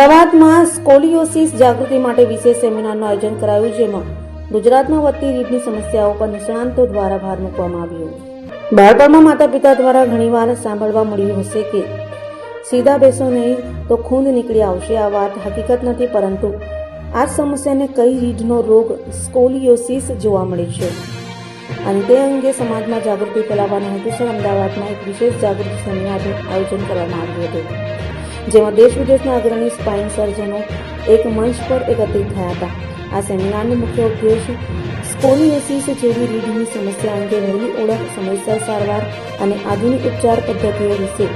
અમદાવાદમાં સ્કોલિયોસિસ જાગૃતિ માટે વિશેષ સેમિનારનું આયોજન કરાયું, જેમાં ગુજરાતમાં વધતી રીઢની સમસ્યાઓ પર નિષ્ણાંતો દ્વારા ભાર મૂકવામાં આવ્યો. બાળપણમાં માતા પિતા દ્વારા ઘણીવાર સાંભળવા મળ્યું હશે કે સીધા બેસો નહીં તો ખૂંદ નીકળી આવશે. આ વાત હકીકત નથી, પરંતુ આ સમસ્યાને કઈ રીઢનો રોગ સ્કોલિયોસિસ જોવા મળે છે? અને તે અંગે સમાજમાં જાગૃતિ ફેલાવવાના હેતુસર અમદાવાદમાં એક વિશેષ જાગૃતિ સેમિનારનું આયોજન કરવામાં આવ્યું હતું. જેમાં દેશ વિદેશના અગ્રણી સ્પાઇન સર્જનો એક મંચ પર એકત્રિત થયા હતા. આ સેમિનારનો મુખ્ય ઉદ્દેશ સ્કોલિયોસિસ જેવી રીઢની સમસ્યા અંગે વહેલી ઓળખ, સમયસર સારવાર અને આધુનિક ઉપચાર પદ્ધતિઓ વિશે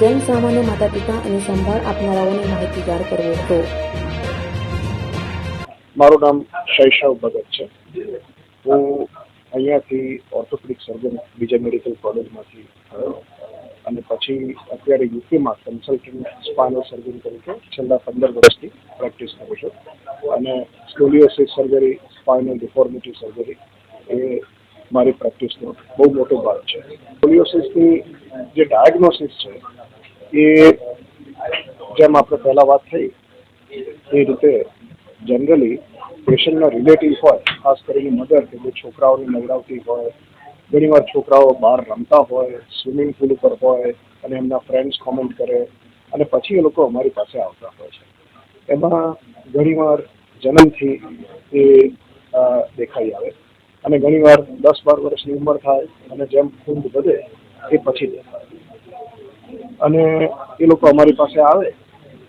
જન સામાન્ય માતા પિતા અને સંભાળ આપનારાઓને માહિતીગાર કરવો હતો. મારું નામ શૈશવ ભગત છે. હું અહીંયાથી ઓર્થોપેડિક સર્જન બીજા મેડિકલ કોલેજમાંથી અને પછી અત્યારે યુકેમાં કન્સલ્ટન્ટ સ્પાઇનલ સર્જન તરીકે છેલ્લા પંદર વર્ષથી પ્રેક્ટિસ કરું છું. અને scoliosis surgery spinal deformity surgery એ મારી પ્રેક્ટિસનો બહુ મોટો ભાગ છે. સ્કોલિયોસિસની જે ડાયગ્નોસિસ છે, એ જેમ આપણે પહેલાં વાત થઈ, એ રીતે જનરલી પેશન્ટના રિલેટિવ હોય, ખાસ કરીને મધર કે જે છોકરાઓને નવડાવતી હોય ઘણીવાર છોકરાઓ બહાર રમતા હોય સ્વિમિંગ પુલ ઉપર હોય અને એમના ફ્રેન્ડ્સ કોમેન્ટ કરે અને પછી એ લોકો અમારી પાસે આવતા હોય છે. એમાં ઘણીવાર જન્મથી એ દેખાઈ આવે અને ઘણીવાર દસ બાર વર્ષની ઉંમર થાય અને જેમ ખૂંદ વધે એ પછી દેખાય. અને એ લોકો અમારી પાસે આવે,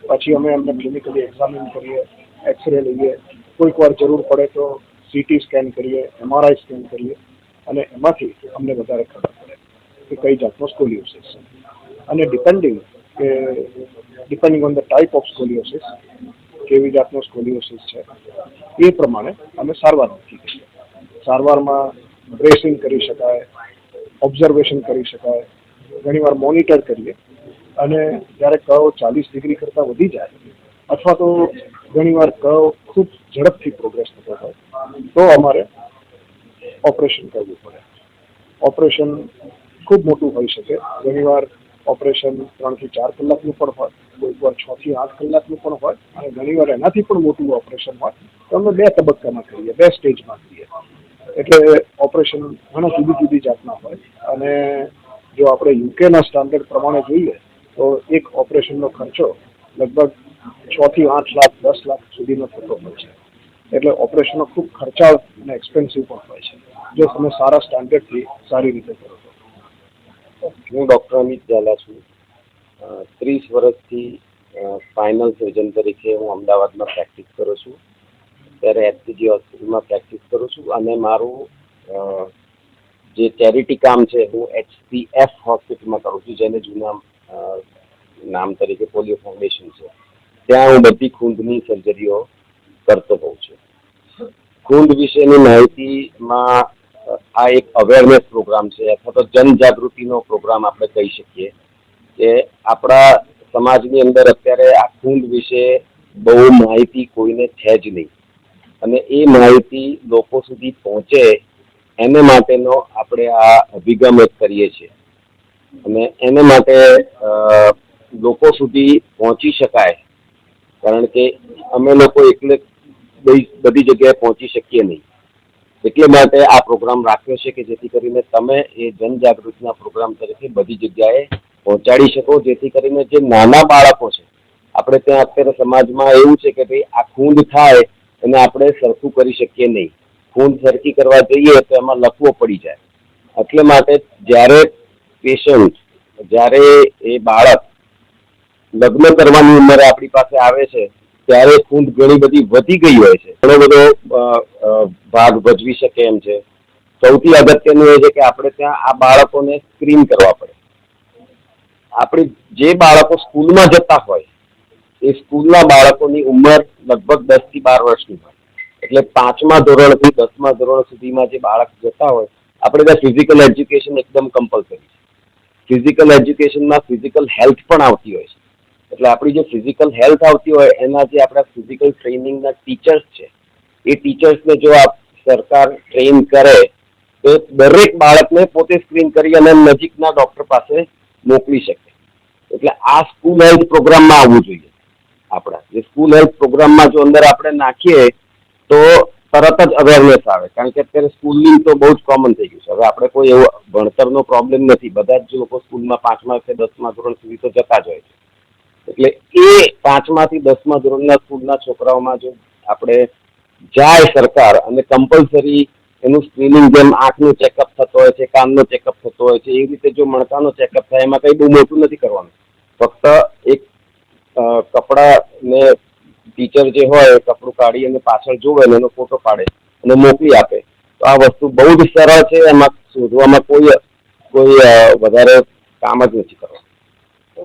પછી અમે એમને ક્લિનિકલી એક્ઝામિન કરીએ એક્સરે લઈએ, કોઈક વાર જરૂર પડે તો સીટી સ્કેન કરીએ એમઆરઆઈ સ્કેન કરીએ. અને એમાંથી અમને વધારે ખબર પડે કે કઈ જાતનો સ્કોલિયોસિસ છે. અને ડિપેન્ડિંગ કે depending on the type of scoliosis કેવી જાતનો સ્કોલિયોસિસ છે, એ પ્રમાણે અમે સારવાર નક્કી કરીએ સારવારમાં બ્રેસિંગ કરી શકાય ઓબ્ઝર્વેશન કરી શકાય, ઘણીવાર મોનિટર કરીએ. અને જ્યારે કવ ચાલીસ ડિગ્રી કરતાં વધી જાય, અથવા તો ઘણીવાર કવ ખૂબ ઝડપથી પ્રોગ્રેસ થતો હોય, તો અમારે ઓપરેશન કરવું પડે. ઓપરેશન ખૂબ મોટું હોઈ શકે. ઘણીવાર ઓપરેશન ત્રણથી ચાર કલાકનું પણ હોય કોઈક વાર છ થી આઠ કલાકનું પણ હોય અને ઘણીવાર એનાથી પણ મોટું ઓપરેશન હોય. તો અમે બે તબક્કામાં કરીએ, બે સ્ટેજમાં કરીએ. એટલે ઓપરેશન ઘણા જુદી જુદી જાતના હોય અને જો આપણે યુકેના સ્ટાન્ડર્ડ પ્રમાણે જોઈએ, તો એક ઓપરેશનનો ખર્ચો લગભગ છ થી આઠ લાખ, દસ લાખ સુધીનો થતો હોય છે. એટલે ઓપરેશનો ખૂબ ખર્ચાળ અને એક્સપેન્સિવ પણ હોય છે. જો તમે સારા સ્ટાન્ડર્ડથી સારી રીતે કરો છો હું ડૉક્ટર અમિત ઝાલા છું ત્રીસ વર્ષથી સ્પાઇનલ સર્જન તરીકે હું અમદાવાદમાં પ્રેક્ટિસ કરું છું ત્યારે એસપીજી હોસ્પિટલમાં પ્રેક્ટિસ કરું છું અને મારું જે ચેરિટી કામ છે, હું એચસીએફ હોસ્પિટલમાં કરું છું, જેને જૂના નામ તરીકે પોલિયો ફાઉન્ડેશન છે. ત્યાં હું બધી ખૂંદની સર્જરીઓ કરતો હોઉં છું. ખૂંદ વિશેની માહિતીમાં આ એક અવેરનેસ પ્રોગ્રામ છે, અથવા તો જનજાગૃતિનો પ્રોગ્રામ આપણે કહી શકીએ કે આપણા સમાજની અંદર અત્યારે આ ખૂંદ વિશે બહુ માહિતી કોઈને છે જ નહીં. અને એ માહિતી લોકો સુધી પહોંચે એને માટેનો આપણે આ અભિગમ એક કરીએ છીએ. અને એને માટે લોકો સુધી પહોંચી શકાય, કારણ કે અમે લોકો એકલે બધી જગ્યાએ પહોંચી શકીએ નહીં. એટલે માટે આ પ્રોગ્રામ રાખ્યો છે કે જેથી કરીને તમે એ જનજાગૃતિના પ્રોગ્રામ તરીકે બધી જગ્યાએ પહોંચાડી શકો, જેથી કરીને જે નાના બાળકો છે, આપણે ત્યાં અત્યારે સમાજમાં એવું છે કે ભાઈ આ ખૂંદ થાય એને આપણે સરખું કરી શકીએ નહીં. ખૂંદ સરખી કરવા જઈએ તો એમાં લખવો પડી જાય. એટલે માટે જ્યારે પેશન્ટ, જ્યારે એ બાળક લગ્ન કરવાની ઉંમરે આપણી પાસે આવે છે ત્યારે ખૂંદ ઘણી બધી વધી ગઈ હોય છે. ઘણો બધો ભાગ ભજવી શકે એમ છે. સૌથી અગત્યનું એ છે કે આપણે ત્યાં આ બાળકોને સ્ક્રીન કરવા પડે. આપણે જે બાળકો સ્કૂલમાં જતા હોય, એ સ્કૂલના બાળકોની ઉંમર લગભગ દસથી બાર વર્ષની હોય. એટલે પાંચમા ધોરણથી દસમા ધોરણ સુધીમાં જે બાળક જતા હોય, આપણે ત્યાં ફિઝિકલ એજ્યુકેશન એકદમ કમ્પલસરી છે. ફિઝિકલ એજ્યુકેશનમાં ફિઝિકલ હેલ્થ પણ આવતી હોય છે. એટલે આપણી જે ફિઝિકલ હેલ્થ આવતી હોય, એના જે આપણા ફિઝિકલ ટ્રેનિંગના ટીચર્સ છે, એ ટીચર્સને જો આ સરકાર ટ્રેન કરે, તો દરેક બાળકને પોતે સ્ક્રીન કરી અને નજીકના ડૉક્ટર પાસે મોકલી શકે. એટલે આ સ્કૂલ હેલ્થ પ્રોગ્રામમાં આવવું જોઈએ. આપણા, જે સ્કૂલ હેલ્થ પ્રોગ્રામમાં જો અંદર આપણે નાખીએ, તો તરત જ અવેરનેસ આવે. કારણ કે અત્યારે સ્કૂલિંગ તો બહુ જ કોમન થઈ ગયું છે. હવે આપણે કોઈ એવો ભણતરનો પ્રોબ્લેમ નથી. બધા જ લોકો સ્કૂલમાં પાંચમા કે દસમા ધોરણ સુધી તો જતા જ હોય છે. એટલે એ પાંચમાથી દસમા ધોરણના સ્કૂલના છોકરાઓમાં જો આપણે જાય સરકાર અને કમ્પલસરી એનું સ્ક્રીનિંગ જેમ આંખનું ચેકઅપ થતો હોય છે, કાનનો ચેકઅપ થતો હોય છે, એ રીતે જો મણકાનો ચેકઅપ થાય, એમાં કંઈ બહુ મોટું નથી કરવાનું. ફક્ત એક કપડા કપડાને ટીચર જે હોય કપડું કાઢી અને પાછળ જોવે અને એનો ફોટો પાડે અને મોકલી આપે. તો આ વસ્તુ બહુ જ સરળ છે, એમાં શોધવામાં કોઈ કોઈ વધારે કામ જ નથી કરવાનું.